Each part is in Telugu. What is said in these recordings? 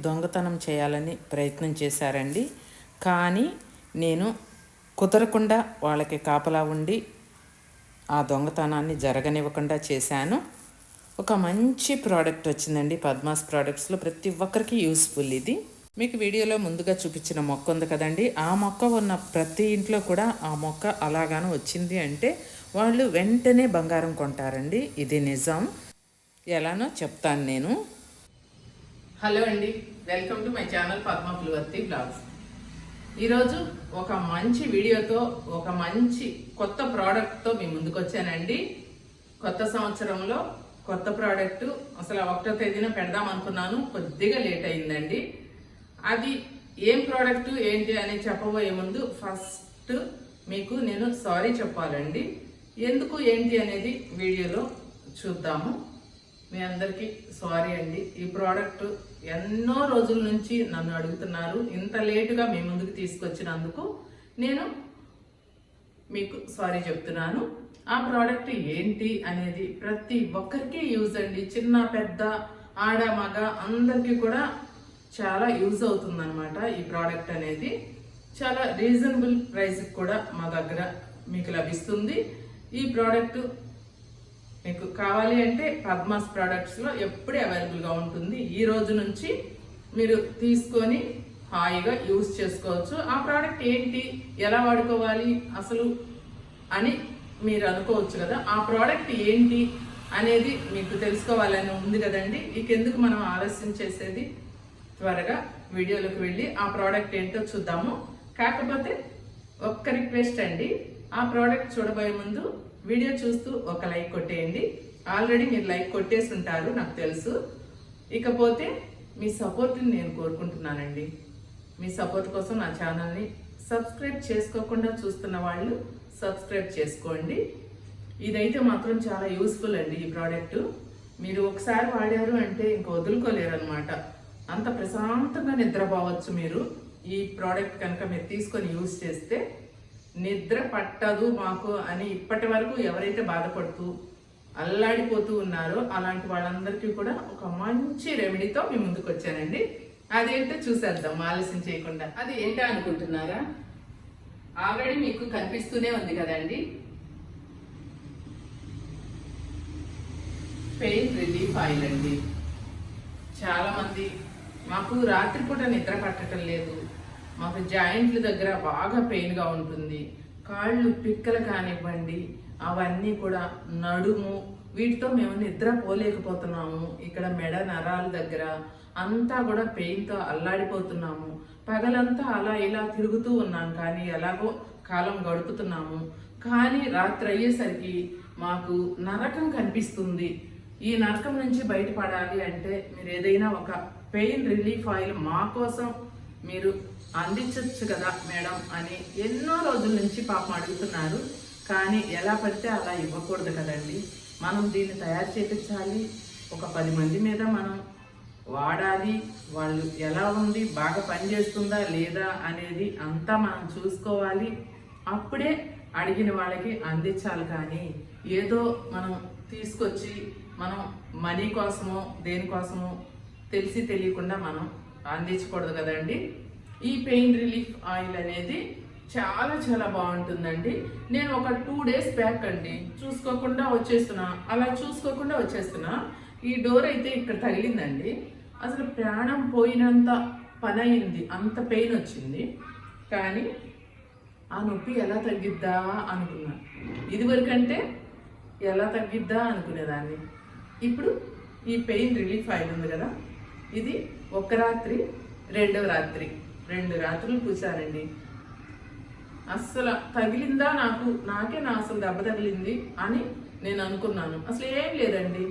దొంగతనం చేయాలని ప్రయత్నం చేశారండి. కానీ నేను కుదరకుండా వాళ్ళకి కాపలా ఉండి ఆ దొంగతనాన్ని జరగనివ్వకుండా చేశాను. ఒక మంచి ప్రోడక్ట్ వచ్చిందండి. పద్మాస్ ప్రోడక్ట్స్లో ప్రతి ఒక్కరికి యూస్ఫుల్ ఇది. మీకు వీడియోలో ముందుగా చూపించిన మొక్క ఉంది కదండి. ఆ మొక్క ఉన్న ప్రతి ఇంట్లో కూడా ఆ మొక్క అలాగాను వచ్చింది అంటే వాళ్ళు వెంటనే బంగారం కొంటారండి. ఇది నిజం. ఎలానో చెప్తాను నేను. హలో అండి welcome to my channel Padma Pulivarthi blogs. ఈరోజు ఒక మంచి వీడియోతో ఒక మంచి కొత్త ప్రోడక్ట్తో మీ ముందుకు వచ్చానండి కొత్త సంవత్సరంలో కొత్త ప్రోడక్ట్ అసలు ఒకటో తేదీన పెడదాం అనుకున్నాను కొద్దిగా లేట్ అయిందండి. అది ఏం ప్రోడక్ట్ ఏంటి అని చెప్పబోయే ముందు ఫస్ట్ మీకు నేను సారీ చెప్పాలండి. ఎందుకు ఏంటి అనేది వీడియోలో చూద్దాము. మీ అందరికీ సారీ అండి. ఈ ప్రోడక్ట్ ఎన్నో రోజుల నుంచి నన్ను అడుగుతున్నారు. ఇంత లేటుగా మీ ముందుకు తీసుకొచ్చినందుకు నేను మీకు సారీ చెప్తున్నాను. ఆ ప్రోడక్ట్ ఏంటి అనేది ప్రతి ఒక్కరికి యూజ్ అండి. చిన్న పెద్ద ఆడ మగ అందరికీ కూడా చాలా యూజ్ అవుతుందన్నమాట ఈ ప్రోడక్ట్ అనేది. చాలా రీజనబుల్ ప్రైస్కి కూడా మా దగ్గర మీకు లభిస్తుంది. ఈ ప్రోడక్ట్ మీకు కావాలి అంటే పద్మాస్ ప్రోడక్ట్స్లో ఎప్పుడూ అవైలబుల్గా ఉంటుంది. ఈ రోజు నుంచి మీరు తీసుకొని హాయిగా యూజ్ చేసుకోవచ్చు. ఆ ప్రోడక్ట్ ఏంటి? ఎలా వాడుకోవాలి అసలు అని మీరు అనుకోవచ్చు కదా. ఆ ప్రోడక్ట్ ఏంటి అనేది మీకు తెలుసుకోవాలని ఉంది కదండి. ఇకెందుకు మనం ఆలస్యం చేసేది? త్వరగా వీడియోలోకి వెళ్ళి ఆ ప్రోడక్ట్ ఏంటో చూద్దాము. కాకపోతే ఒక్క రిక్వెస్ట్ అండి. ఆ ప్రోడక్ట్ చూడబోయే ముందు వీడియో చూస్తూ ఒక లైక్ కొట్టేయండి. ఆల్రెడీ మీరు లైక్ కొట్టేసి ఉంటారు నాకు తెలుసు. ఇకపోతే మీ సపోర్ట్ని నేను కోరుకుంటున్నానండి. మీ సపోర్ట్ కోసం నా ఛానల్ని సబ్స్క్రైబ్ చేసుకోకుండా చూస్తున్న వాళ్ళు సబ్స్క్రైబ్ చేసుకోండి. ఇదైతే మాత్రం చాలా యూస్ఫుల్ అండి ఈ ప్రోడక్ట్. మీరు ఒకసారి వాడారు అంటే ఇంక వదులుకోలేరు అనమాట అంత ప్రశాంతంగా నిద్రపోవచ్చు మీరు. ఈ ప్రోడక్ట్ కనుక మీరు తీసుకొని యూజ్ చేస్తే నిద్ర పట్టదు మాకు అని ఇప్పటి వరకు ఎవరైతే బాధపడుతూ అల్లాడిపోతూ ఉన్నారో అలాంటి వాళ్ళందరికీ కూడా ఒక మంచి రెమెడీతో మీ ముందుకు వచ్చానండి. అదేంటో చూసేద్దాం ఆలస్యం చేయకుండా. అది ఏంటో అనుకుంటున్నారా? ఆల్రెడీ మీకు కనిపిస్తూనే ఉంది కదండి. పెయిన్ రిలీఫ్ ఆయిల్ అండి. చాలామంది మాకు రాత్రిపూట నిద్ర పట్టడం లేదు. మాకు జాయింట్ల దగ్గర బాగా పెయిన్గా ఉంటుంది. కాళ్ళు పిక్కలు కానివ్వండి అవన్నీ కూడా నడుము వీటితో మేము నిద్ర పోలేకపోతున్నాము. ఇక్కడ మెడ నరాల దగ్గర అంతా కూడా పెయిన్తో అల్లాడిపోతున్నాము. పగలంతా అలా ఇలా తిరుగుతూ ఉన్నాం కానీ ఎలాగో కాలం గడుపుతున్నాము. కానీ రాత్రి అయ్యేసరికి మాకు నరకం కనిపిస్తుంది. ఈ నరకం నుంచి బయటపడాలి అంటే మీరు ఏదైనా ఒక పెయిన్ రిలీఫ్ ఆయిల్ మా కోసం మీరు అందించవచ్చు కదా మేడం అని ఎన్నో రోజుల నుంచి పాపం అడుగుతున్నారు. కానీ ఎలా పడితే అలా ఇవ్వకూడదు కదండి. మనం దీన్ని తయారు చేయించాలి ఒక పది మంది మీద మనం వాడాలి. వాళ్ళు ఎలా ఉంది బాగా పనిచేస్తుందా లేదా అనేది అంతా మనం చూసుకోవాలి. అప్పుడే అడిగిన వాళ్ళకి అందించాలి కానీ ఏదో మనం తీసుకొచ్చి మనం మనీ కోసమో దేనికోసమో తెలిసి తెలియకుండా మనం అందించకూడదు కదండి. ఈ పెయిన్ రిలీఫ్ ఆయిల్ అనేది చాలా చాలా బాగుంటుందండి. నేను ఒక టూ డేస్ బ్యాక్ అండి చూసుకోకుండా వచ్చేస్తున్నా అలా చూసుకోకుండా వచ్చేస్తున్నా. ఈ డోర్ అయితే ఇక్కడ తగిలిందండి. అసలు ప్రాణం పోయినంత పని అయింది అంత పెయిన్ వచ్చింది. కానీ ఆ నొప్పి ఎలా తగ్గిద్దా అనుకున్నా. ఇదివరకంటే ఎలా తగ్గిద్దా అనుకునేదాన్ని. ఇప్పుడు ఈ పెయిన్ రిలీఫ్ ఆయిల్ ఉంది కదా ఇది ఒక రాత్రి రెండవ రాత్రి. రెండు రాత్రులు పూసానండి అస్సలు తగిలిందా నాకు? నాకే నా అసలు దెబ్బ తగిలింది అని నేను అనుకున్నాను. అసలు ఏం లేదండి.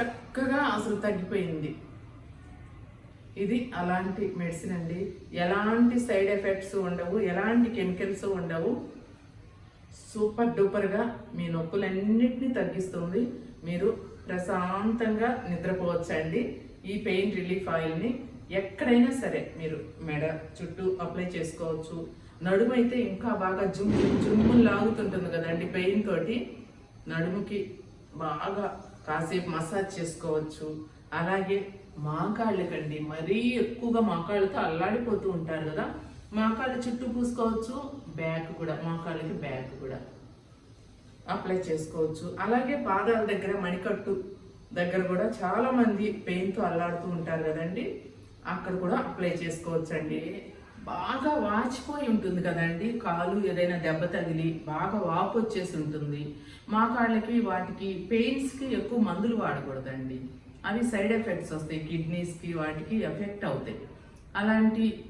చక్కగా అసలు తగ్గిపోయింది. ఇది అలాంటి మెడిసిన్ అండి. ఎలాంటి సైడ్ ఎఫెక్ట్స్ ఉండవు ఎలాంటి కెమికల్స్ ఉండవు. సూపర్ డూపర్గా మీ నొప్పులన్నింటినీ తగ్గిస్తుంది. మీరు ప్రశాంతంగా నిద్రపోవచ్చండి. ఈ పెయిన్ రిలీఫ్ ఆయిల్ని ఎక్కడైనా సరే మీరు మెడ చుట్టూ అప్లై చేసుకోవచ్చు. నడుము అయితే ఇంకా బాగా జుమ్ జుమ్ము లాగుతుంటుంది కదండి పెయిన్ తోటి. నడుముకి బాగా కాసేపు మసాజ్ చేసుకోవచ్చు. అలాగే మాకాళ్ళకండి మరీ ఎక్కువగా మాకాళ్ళతో అల్లాడిపోతూ ఉంటారు కదా. మాకాళ్ళ చుట్టూ పూసుకోవచ్చు బ్యాక్ కూడా మాకాళ్ళకి బ్యాక్ కూడా అప్లై చేసుకోవచ్చు. అలాగే పాదాల దగ్గర మణికట్టు దగ్గర కూడా చాలామంది పెయిన్తో అల్లాడుతూ ఉంటారు కదండి. అక్కడ కూడా అప్లై చేసుకోవచ్చు అండి బాగా వాచిపోయి ఉంటుంది కదండి. కాలు ఏదైనా దెబ్బ తగిలి బాగా వాపు వచ్చేసి ఉంటుంది. మా కాళ్ళకి వాటికి పెయిన్స్కి ఎక్కువ మందులు వాడకూడదండి. అవి సైడ్ ఎఫెక్ట్స్ వస్తాయి. కిడ్నీస్కి వాటికి ఎఫెక్ట్ అవుతాయి. అలాంటి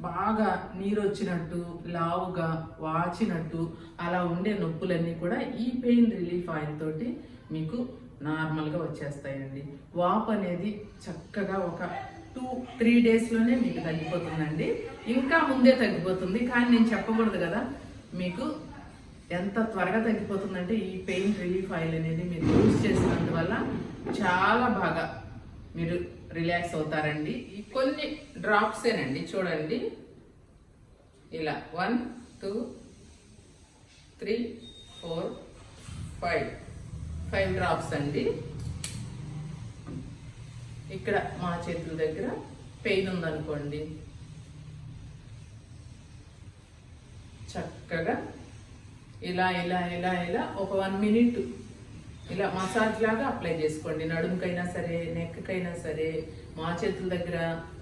బాగా నీరు వచ్చినట్టు లావుగా వాచినట్టు అలా ఉండే నొప్పులన్నీ కూడా ఈ పెయిన్ రిలీఫ్ ఆయిల్ తోటి మీకు నార్మల్గా వచ్చేస్తాయండి. వాప్ అనేది చక్కగా ఒక టూ త్రీ డేస్లోనే మీకు తగ్గిపోతుందండి. ఇంకా ముందే తగ్గిపోతుంది. కానీ నేను చెప్పకూడదు కదా మీకు ఎంత త్వరగా తగ్గిపోతుందంటే ఈ పెయిన్ రిలీఫ్ ఆయిల్ అనేది మీరు యూజ్ చేసినందువల్ల చాలా బాగా మీరు రిలాక్స్ అవుతారండి. కొన్ని డ్రాప్సేనండి చూడండి. ఇలా one two three four five. Five drops అండి. ఇక్కడ మా చేతుల దగ్గర పెయిన్ ఉందనుకోండి. చక్కగా ఇలా ఇలా ఇలా ఇలా ఒక వన్ మినిట్ ఇలా మసాజ్ లాగా అప్లై చేసుకోండి. నడుముకైనా సరే నెక్కకైనా సరే మా చేతుల దగ్గర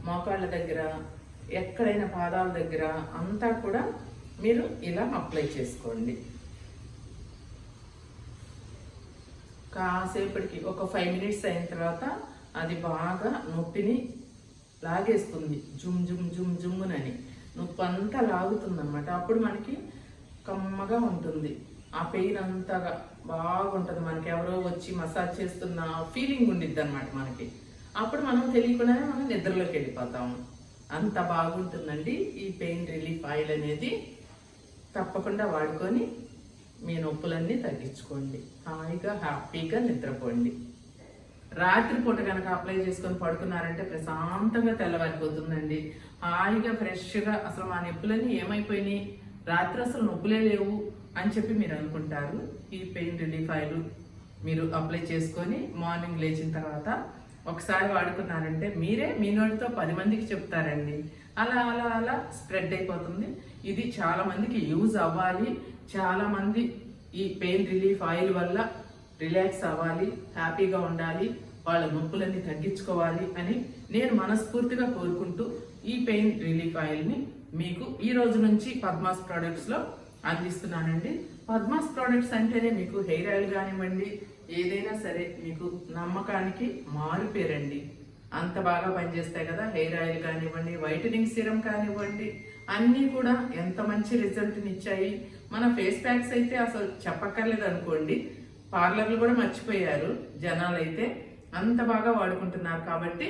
మోకాళ్ళ దగ్గర ఎక్కడైనా పాదాల దగ్గర అంతా కూడా మీరు ఇలా అప్లై చేసుకోండి. కాసేపటికి ఒక ఫైవ్ మినిట్స్ అయిన తర్వాత అది బాగా నొప్పిని లాగేస్తుంది. జుమ్ జుమ్ జుమ్ జుమ్మునని. నొప్పి అంతా లాగుతుంది అనమాట అప్పుడు మనకి కమ్మగా ఉంటుంది. ఆ పెయిన్ అంతగా బాగుంటుంది మనకి. ఎవరో వచ్చి మసాజ్ చేస్తున్న ఫీలింగ్ ఉండిద్ది అనమాట మనకి. అప్పుడు మనం తెలియకుండానే మనం నిద్రలోకి వెళ్ళిపోతాము. అంత బాగుంటుందండి ఈ పెయిన్ రిలీఫ్ ఆయిల్ అనేది. తప్పకుండా వాడుకొని మీ నొప్పులన్నీ తగ్గించుకోండి. హాయిగా హ్యాపీగా నిద్రపోండి. రాత్రిపూట కనుక అప్లై చేసుకొని పడుకున్నారంటే ప్రశాంతంగా తెల్లవారిపోతుందండి. హాయిగా ఫ్రెష్గా అసలు మా నొప్పులన్నీ ఏమైపోయినాయి? రాత్రి అసలు నొప్పులే లేవు అని చెప్పి మీరు అనుకుంటారు. ఈ పెయిన్ రిలీఫ్ ఆయిల్ మీరు అప్లై చేసుకొని మార్నింగ్ లేచిన తర్వాత ఒకసారి వాడుకున్నారంటే మీరే మీ నోటితో పది మందికి చెప్తారండి. అలా అలా అలా స్ప్రెడ్ అయిపోతుంది. ఇది చాలా మందికి యూజ్ అవ్వాలి. చాలా మంది ఈ పెయిన్ రిలీఫ్ ఆయిల్ వల్ల రిలాక్స్ అవ్వాలి హ్యాపీగా ఉండాలి వాళ్ళ నొప్పులన్నీ తగ్గించుకోవాలి అని నేను మనస్ఫూర్తిగా కోరుకుంటూ ఈ పెయిన్ రిలీఫ్ ఆయిల్ని మీకు ఈ రోజు నుంచి పద్మాస్ ప్రోడక్ట్స్లో అందిస్తున్నానండి. పద్మాస్ ప్రోడక్ట్స్ అంటేనే మీకు హెయిర్ ఆయిల్ కానివ్వండి ఏదైనా సరే మీకు నమ్మకానికి మారుపేరండి. అంత బాగా పనిచేస్తాయి కదా హెయిర్ ఆయిల్ కానివ్వండి వైటనింగ్ సిరం కానివ్వండి అన్నీ కూడా ఎంత మంచి రిజల్ట్ని ఇచ్చాయి. మన ఫేస్ ప్యాక్స్ అయితే అసలు చెప్పక్కర్లేదు అనుకోండి పార్లర్లు కూడా మర్చిపోయారు జనాలు అయితే అంత బాగా వాడుకుంటున్నారు కాబట్టి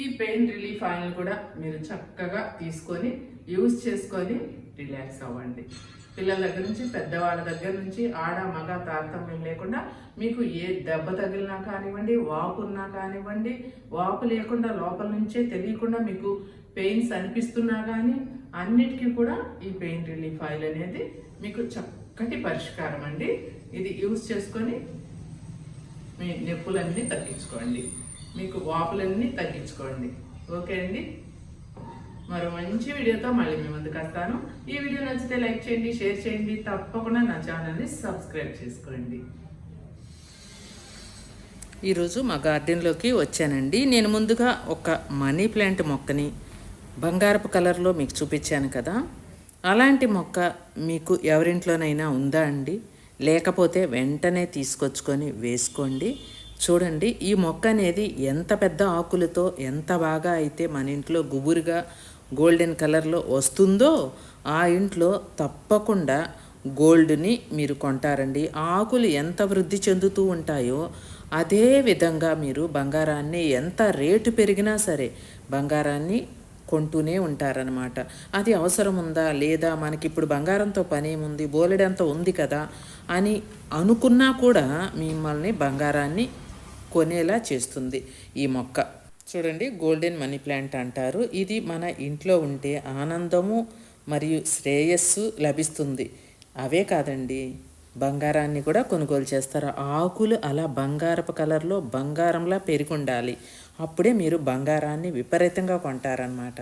ఈ పెయిన్ రిలీఫ్ ఆయిల్ కూడా మీరు చక్కగా తీసుకొని యూజ్ చేసుకొని రిలాక్స్ అవ్వండి. పిల్లల దగ్గర నుంచి పెద్దవాళ్ళ దగ్గర నుంచి ఆడ మగ తారతమ్యం లేకుండా మీకు ఏ దెబ్బ తగిలినా కానివ్వండి వాపు ఉన్నా కానివ్వండి వాపు లేకుండా లోపల నుంచే తెలియకుండా మీకు పెయిన్స్ అనిపిస్తున్నా కానీ అన్నిటికీ కూడా ఈ పెయిన్ రిలీఫ్ ఆయిల్ అనేది మీకు చక్కటి పరిష్కారం అండి. ఇది యూజ్ చేసుకొని మీ నొప్పులన్నీ తగ్గించుకోండి. మీకు వాపులన్నీ తగ్గించుకోండి. ఓకే అండి? మరో మంచి వీడియోతో మళ్ళీ మీ ముందుకు వస్తాను. ఈ వీడియో నచ్చితే లైక్ చేయండి షేర్ చేయండి. తప్పకుండా నా ఛానల్ని సబ్స్క్రైబ్ చేసుకోండి. ఈరోజు మా గార్డెన్లోకి వచ్చానండి. నేను ముందుగా ఒక మనీ ప్లాంట్ మొక్కని బంగారపు కలర్లో మీకు చూపించాను కదా. అలాంటి మొక్క మీకు ఎవరింట్లోనైనా ఉందా అండి? లేకపోతే వెంటనే తీసుకొచ్చుకొని వేసుకోండి. చూడండి ఈ మొక్క అనేది ఎంత పెద్ద ఆకులతో ఎంత బాగా అయితే మన ఇంట్లో గుబురుగా గోల్డెన్ కలర్లో వస్తుందో ఆ ఇంట్లో తప్పకుండా గోల్డ్ని మీరు కొంటారండి. ఆకులు ఎంత వృద్ధి చెందుతూ ఉంటాయో అదే విధంగా మీరు బంగారాన్ని ఎంత రేటు పెరిగినా సరే బంగారాన్ని కొంటూనే ఉంటారనమాట అది అవసరం ఉందా లేదా మనకి ఇప్పుడు బంగారంతో పని ఏముంది బోలెడంత ఉంది కదా అని అనుకున్నా కూడా మిమ్మల్ని బంగారాన్ని కొనేలా చేస్తుంది ఈ మొక్క. చూడండి గోల్డెన్ మనీ ప్లాంట్ అంటారు. ఇది మన ఇంట్లో ఉంటే ఆనందము మరియు శ్రేయస్సు లభిస్తుంది. అవే కాదండి బంగారాన్ని కూడా కొనుగోలు చేస్తారు. ఆకులు అలా బంగారపు కలర్లో బంగారంలా పెరిగి ఉండాలి. అప్పుడే మీరు బంగారాన్ని విపరీతంగా కొంటారనమాట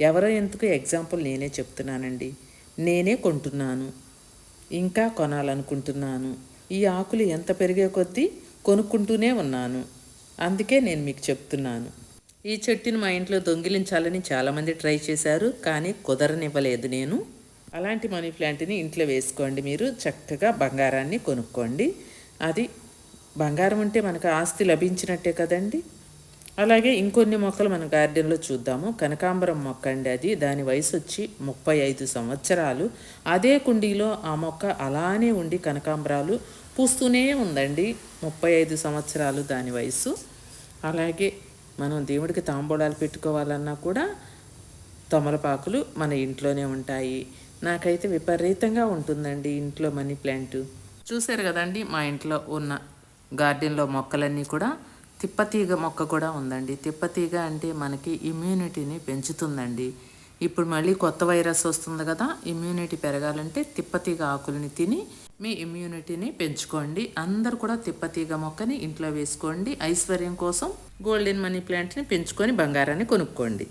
ఎవరో ఎందుకు ఎగ్జాంపుల్ నేనే చెప్తున్నానండి. నేనే కొంటున్నాను. ఇంకా కొనాలనుకుంటున్నాను. ఈ ఆకులు ఎంత పెరిగే కొద్దీ కొనుక్కుంటూనే ఉన్నాను. అందుకే నేను మీకు చెప్తున్నాను. ఈ చెట్టుని మా ఇంట్లో దొంగిలించాలని చాలామంది ట్రై చేశారు కానీ కుదరనివ్వలేదు నేను. అలాంటి మనీ ప్లాంట్ని ఇంట్లో వేసుకోండి మీరు. చక్కగా బంగారాన్ని కొనుక్కోండి. అది బంగారం ఉంటే మనకు ఆస్తి లభించినట్టే కదండి. అలాగే ఇంకొన్ని మొక్కలు మన గార్డెన్లో చూద్దాము. కనకాంబరం మొక్క అండి అది. దాని వయసు వచ్చి ముప్పై ఐదు సంవత్సరాలు. అదే కుండీలో ఆ మొక్క అలానే ఉండి కనకాంబరాలు పూస్తూనే ఉందండి. ముప్పై ఐదు సంవత్సరాలు దాని వయసు. అలాగే మనం దేవుడికి తాంబూలాలు పెట్టుకోవాలన్నా కూడా తమలపాకులు మన ఇంట్లోనే ఉంటాయి. నాకైతే విపరీతంగా ఉంటుందండి ఇంట్లో మనీ ప్లాంట్. చూశారు కదండి మా ఇంట్లో ఉన్న గార్డెన్లో మొక్కలన్నీ కూడా. తిప్పతీగ మొక్క కూడా ఉందండి. తిప్పతీగ అంటే మనకి ఇమ్యూనిటీని పెంచుతుందండి. ఇప్పుడు మళ్ళీ కొత్త వైరస్ వస్తుంది కదా ఇమ్యూనిటీ పెరగాలంటే తిప్పతీగ ఆకుల్ని తిని మీ ఇమ్యూనిటీని పెంచుకోండి. అందరు కూడా తిప్పతీగ మొక్కని ఇంట్లో వేసుకోండి. ఐశ్వర్యం కోసం గోల్డెన్ మనీ ప్లాంట్ని పెంచుకొని బంగారాన్ని కొనుక్కోండి.